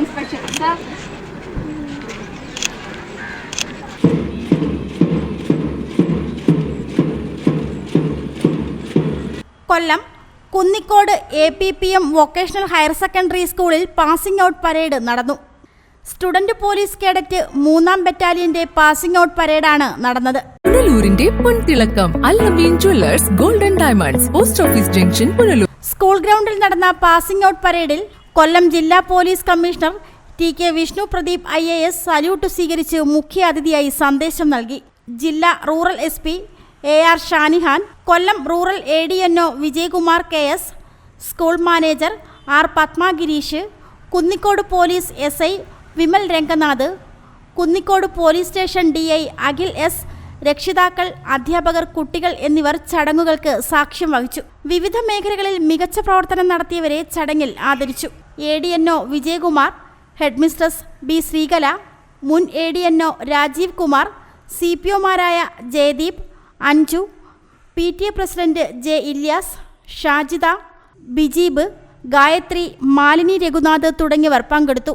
Inspection, Kollam Kunnicode A P P M vocational higher secondary സ്കൂളിൽ passing out parade നടന്നു. Student police cadet മൂന്നാം ബറ്റാലിയന്റെ passing out പരേഡാണ് നടന്നത്. പുനലൂരിന്റെ പൊൻതിളക്കം jewellers golden diamonds post office junction Punalur. School ഗ്രൗണ്ടിൽ നടന്ന പാസിംഗ് ഔട്ട് പരേഡിൽ കൊല്ലം ജില്ലാ police commissioner T K Vishnu Pradeep I A S salute സ്വീകരിച്ച് മുഖ്യാതിഥിയായി സന്ദേശം നൽകി. ജില്ലാ rural S P A R Shanihan Kollam rural A D N O Vijayakumar K S school manager R Padma Girish Kunnicode police S I Vimal Ranganath Kunnicode police station D Akhil S രക്ഷിതാക്കൾ അധ്യാപകർ കുട്ടികൾ എന്നിവർ ചടങ്ങുകൾക്ക് സാക്ഷ്യം വഹിച്ചു. വിവിധ മേഖലകളിൽ മികച്ച പ്രവർത്തനം നടത്തിയവരെ ചടങ്ങിൽ ആദരിച്ചു. A D N Vijayakumar headmistress B Sreekala മുൻ A D N O Rajeev Kumar C P ഒമാരായ Jaideep Anju P T A president J Ilyas Shajida Bijeeb Gayathri Malini Raghunath തുടങ്ങിയവർ പങ്കെടുത്തു.